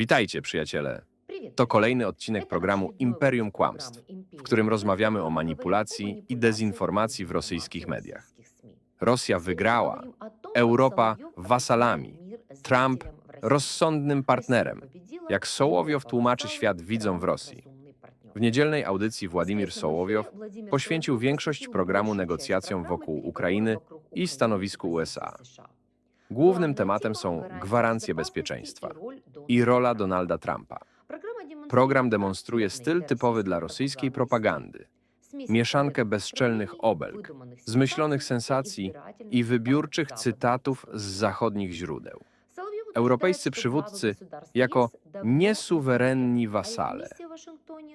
Witajcie, przyjaciele. To kolejny odcinek programu Imperium Kłamstw, w którym rozmawiamy o manipulacji i dezinformacji w rosyjskich mediach. Rosja wygrała, Europa wasalami, Trump rozsądnym partnerem, jak Sołowiow tłumaczy świat widzom w Rosji. W niedzielnej audycji Władimir Sołowiow poświęcił większość programu negocjacjom wokół Ukrainy i stanowisku USA. Głównym tematem są gwarancje bezpieczeństwa i rola Donalda Trumpa. Program demonstruje styl typowy dla rosyjskiej propagandy. Mieszankę bezczelnych obelg, zmyślonych sensacji i wybiórczych cytatów z zachodnich źródeł. Europejscy przywódcy jako niesuwerenni wasale.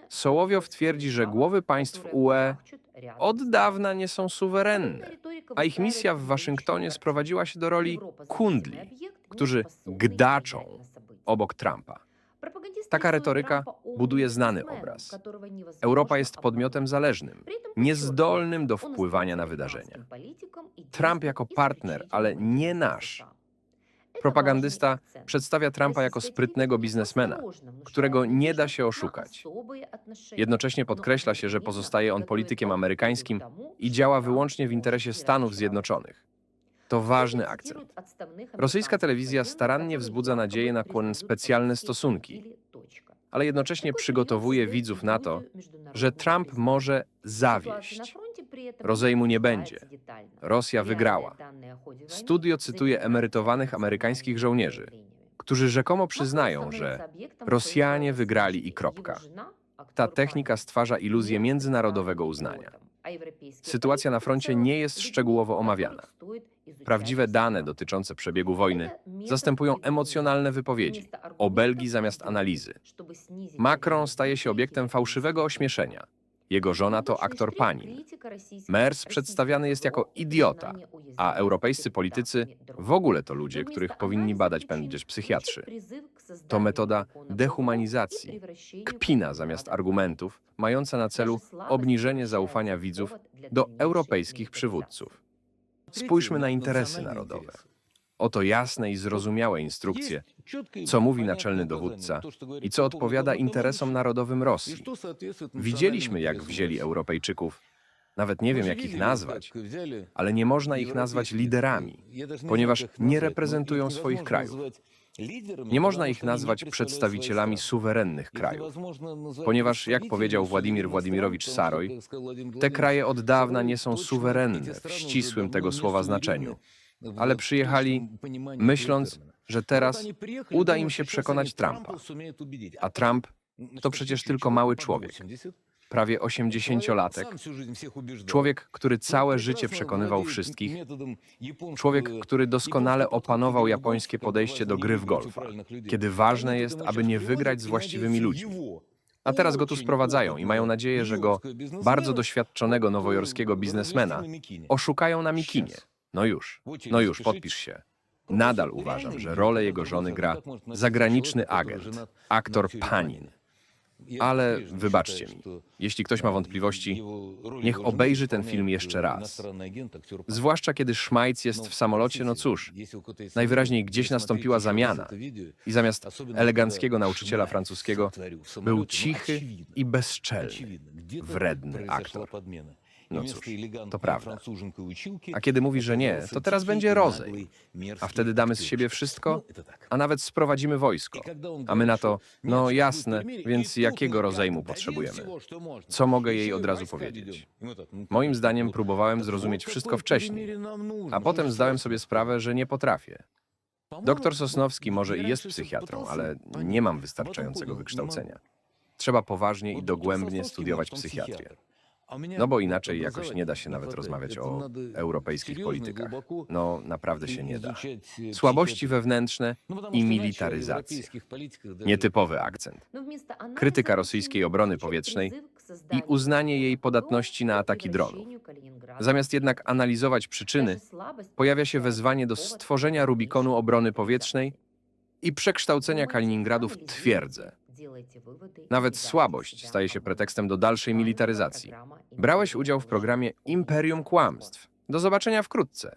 Sołowiow twierdzi, że głowy państw UE od dawna nie są suwerenne, a ich misja w Waszyngtonie sprowadziła się do roli kundli, którzy gdaczą obok Trumpa. Taka retoryka buduje znany obraz. Europa jest podmiotem zależnym, niezdolnym do wpływania na wydarzenia. Trump jako partner, ale nie nasz. Propagandysta przedstawia Trumpa jako sprytnego biznesmena, którego nie da się oszukać. Jednocześnie podkreśla się, że pozostaje on politykiem amerykańskim i działa wyłącznie w interesie Stanów Zjednoczonych. To ważny akcent. Rosyjska telewizja starannie wzbudza nadzieję na specjalne stosunki, ale jednocześnie przygotowuje widzów na to, że Trump może zawieść. Rozejmu nie będzie. Rosja wygrała. Studio cytuje emerytowanych amerykańskich żołnierzy, którzy rzekomo przyznają, że Rosjanie wygrali i kropka. Ta technika stwarza iluzję międzynarodowego uznania. Sytuacja na froncie nie jest szczegółowo omawiana. Prawdziwe dane dotyczące przebiegu wojny zastępują emocjonalne wypowiedzi, obelgi zamiast analizy. Macron staje się obiektem fałszywego ośmieszenia. Jego żona to aktor panin. Mers przedstawiany jest jako idiota, a europejscy politycy w ogóle to ludzie, których powinni badać będziesz psychiatrzy. To metoda dehumanizacji, kpina zamiast argumentów, mająca na celu obniżenie zaufania widzów do europejskich przywódców. Spójrzmy na interesy narodowe. Oto jasne i zrozumiałe instrukcje, co mówi naczelny dowódca i co odpowiada interesom narodowym Rosji. Widzieliśmy, jak wzięli Europejczyków. Nawet nie wiem, jak ich nazwać, ale nie można ich nazwać liderami, ponieważ nie reprezentują swoich krajów. Nie można ich nazwać przedstawicielami suwerennych krajów, ponieważ, jak powiedział Władimir Władimirowicz Saroj, te kraje od dawna nie są suwerenne w ścisłym tego słowa znaczeniu, ale przyjechali myśląc, że teraz uda im się przekonać Trumpa. A Trump to przecież tylko mały człowiek, prawie 80-latek, człowiek, który całe życie przekonywał wszystkich, człowiek, który doskonale opanował japońskie podejście do gry w golfa, kiedy ważne jest, aby nie wygrać z właściwymi ludźmi. A teraz go tu sprowadzają i mają nadzieję, że go, bardzo doświadczonego nowojorskiego biznesmena, oszukają na Mikinie. No już, no już, podpisz się. Nadal uważam, że rolę jego żony gra zagraniczny agent, aktor Panin. Ale wybaczcie mi, jeśli ktoś ma wątpliwości, niech obejrzy ten film jeszcze raz. Zwłaszcza kiedy Szmajc jest w samolocie, no cóż, najwyraźniej gdzieś nastąpiła zamiana. i zamiast eleganckiego nauczyciela francuskiego był cichy i bezczelny, wredny aktor. No cóż, to prawda. A kiedy mówi, że nie, to teraz będzie rozej. A wtedy damy z siebie wszystko, a nawet sprowadzimy wojsko. A my na to, no jasne, więc jakiego rozejmu potrzebujemy? Co mogę jej od razu powiedzieć? Moim zdaniem próbowałem zrozumieć wszystko wcześniej, a potem zdałem sobie sprawę, że nie potrafię. Doktor Sosnowski może i jest psychiatrą, ale nie mam wystarczającego wykształcenia. Trzeba poważnie i dogłębnie studiować psychiatrię. No bo inaczej jakoś nie da się nawet rozmawiać o europejskich politykach. No naprawdę się nie da. Słabości wewnętrzne i militaryzacja. Nietypowy akcent. Krytyka rosyjskiej obrony powietrznej i uznanie jej podatności na ataki dronów. Zamiast jednak analizować przyczyny, pojawia się wezwanie do stworzenia Rubikonu obrony powietrznej i przekształcenia Kaliningradu w twierdzę. Nawet słabość staje się pretekstem do dalszej militaryzacji. Brałeś udział w programie Imperium Kłamstw. Do zobaczenia wkrótce.